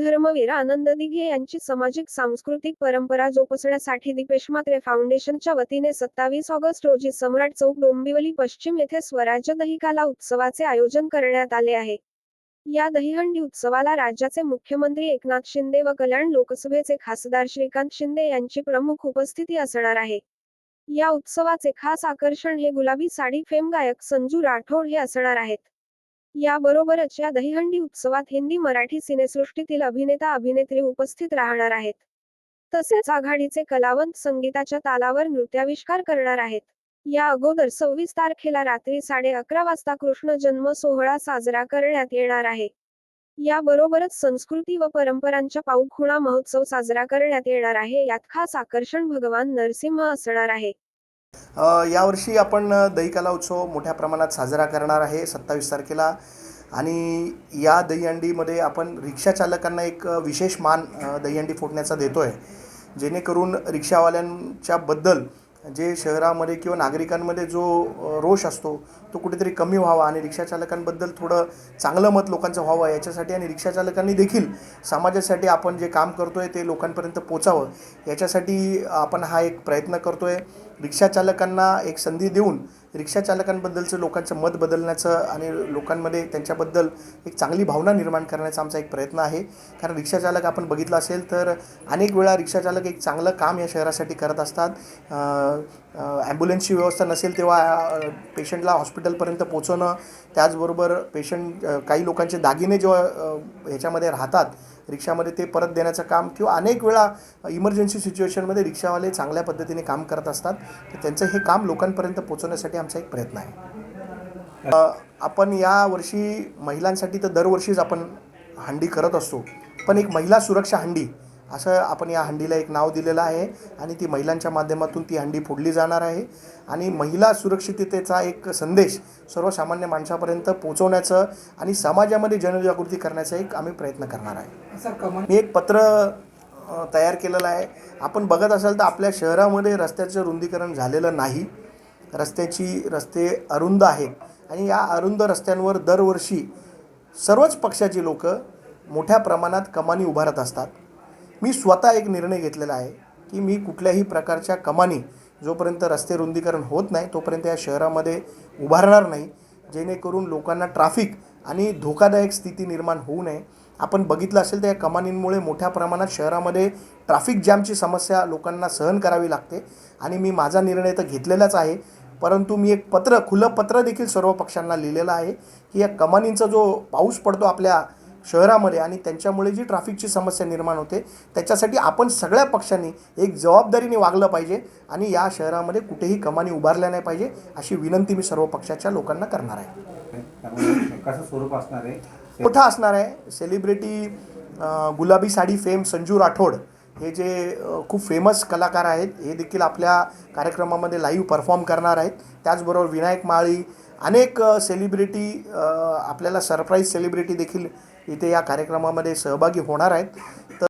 धर्मवीर आनंद दिघे यांची सामाजिक सांस्कृतिक परंपरा जोपासण्यासाठी दीपेश मात्रे फाउंडेशनच्या वतीने सत्तावीस ऑगस्ट रोजी सम्राट चौक डोंबिवली पश्चिम येथे स्वराज्य दहिकाला उत्सवाचे आयोजन करण्यात आले आहे. या दहीहंडी उत्सवाला राज्याचे मुख्यमंत्री एकनाथ शिंदे व कल्याण लोकसभेचे खासदार श्रीकांत शिंदे यांची प्रमुख उपस्थिती असणार आहे. या उत्सवाचे खास आकर्षण हे गुलाबी साडी फेम गायक संजू राठोड हे असणार आहेत. याबरोबरच या दहीहंडी उत्सवात हिंदी मराठी सिनेसृष्टीतील अभिनेता अभिनेत्री उपस्थित राहणार आहेत. तसेच आघाडीचे कलावंत संगीताच्या तालावर नृत्याविष्कार करणार आहेत. या अगोदर सव्वीस तारखेला रात्री साडे अकरा वाजता कृष्ण जन्म सोहळा साजरा करण्यात येणार आहे. याबरोबरच संस्कृती व परंपरांच्या पाऊखुणा महोत्सव साजरा करण्यात येणार आहे. यात खास आकर्षण भगवान नरसिंह असणार आहे. यावर्षी आपण दहीकाला उत्सव मोठ्या प्रमाणात साजरा करणार आहे सत्तावीस तारखेला. आणि या दहीहंडीमध्ये आपण रिक्षा चालकांना एक विशेष मान दहीहंडी फोडण्याचा देतो आहे जेणेकरून रिक्षावाल्यांच्या बद्दल जे शहरामध्ये किंवा नागरिकांमध्ये जो रोष असतो तो कुठेतरी कमी व्हावा आणि रिक्षाचालकांबद्दल थोडं चांगलं मत लोकांचं व्हावं याच्यासाठी आणि रिक्षाचालकांनी देखील समाजासाठी आपण जे काम करतो आहे ते लोकांपर्यंत पोचावं याच्यासाठी आपण हा एक प्रयत्न करतो आहे रिक्षाचालकांना एक संधी देऊन रिक्षाचालकांबद्दलचं लोकांचं मत बदलण्याचं आणि लोकांमध्ये त्यांच्याबद्दल एक चांगली भावना निर्माण करण्याचा आमचा एक प्रयत्न आहे. कारण रिक्षाचालक आपण बघितलं असेल तर अनेक वेळा रिक्षाचालक एक चांगलं काम या शहरासाठी करत असतात. ॲम्ब्युलन्सची व्यवस्था नसेल तेव्हा पेशंटला हॉस्पिटलपर्यंत पोचवणं त्याचबरोबर पेशंट काही लोकांचे दागिने जेव्हा ह्याच्यामध्ये राहतात रिक्षामध्ये ते परत देण्याचं काम किंवा अनेक वेळा इमर्जन्सी सिच्युएशनमध्ये रिक्षावाले चांगल्या पद्धतीने काम करत असतात. तर त्यांचं हे काम लोकांपर्यंत पोचवण्यासाठी आमचा एक प्रयत्न आहे. आपण यावर्षी महिलांसाठी तर दरवर्षीच आपण हंडी करत असतो. पण एक महिला सुरक्षा हंडी असं आपण या हंडीला एक नाव दिलेलं आहे आणि ती महिलांच्या माध्यमातून ती हंडी फोडली जाणार आहे. आणि महिला सुरक्षिततेचा एक संदेश सर्वसामान्य माणसापर्यंत पोचवण्याचं आणि समाजामध्ये जनजागृती करण्याचा एक आम्ही प्रयत्न करणार आहे. मी एक पत्र तयार केलेलं आहे. आपण बघत असाल तर आपल्या शहरामध्ये रस्त्याचं रुंदीकरण झालेलं नाही. रस्त्याची रस्ते अरुंद आहेत आणि या अरुंद रस्त्यांवर दरवर्षी सर्वच पक्षाची लोक मोठ्या प्रमाणात कमानी उभारत असतात. मी स्वतः एक निर्णय घेतलेला आहे की मी कुठल्याही प्रकारच्या कमानी जोपर्यंत रस्ते रुंदीकरण होत नाही तोपर्यंत या शहरामध्ये उभारणार नाही. जेणेकरून लोकांना ट्राफिक आणि धोकादायक स्थिती निर्माण होऊ नये. आपण बघितलं असेल तर या कमानींमुळे मोठ्या प्रमाणात शहरामध्ये ट्राफिक जॅमची समस्या लोकांना सहन करावी लागते आणि मी माझा निर्णय तर घेतलेलाच आहे. परंतु मी एक पत्र खुलं पत्र देखील सर्व पक्षांना लिहिलेलं आहे की या कमानींचा जो पाऊस पडतो आपल्या शहरामध्ये आणि त्यांच्यामुळे जी ट्रॅफिकची समस्या निर्माण होते त्याच्यासाठी आपण सगळ्या पक्षांनी एक जबाबदारीने वागलं पाहिजे आणि या शहरामध्ये कुठेही कमानी उभारल्या नाही पाहिजे अशी विनंती मी सर्व पक्षाच्या लोकांना करणार आहे. कसं स्वरूप असणार आहे? मोठा असणार आहे. सेलिब्रिटी गुलाबी साडी फेम संजू राठोड हे जे खूप फेमस कलाकार आहेत हे देखील आपल्या कार्यक्रमामध्ये लाईव्ह परफॉर्म करणार आहेत. त्याचबरोबर विनायक माळी अनेक सेलिब्रिटी आपल्याला सरप्राईज सेलिब्रिटी देखील इथे या कार्यक्रमामध्ये सहभागी होणार आहेत. तर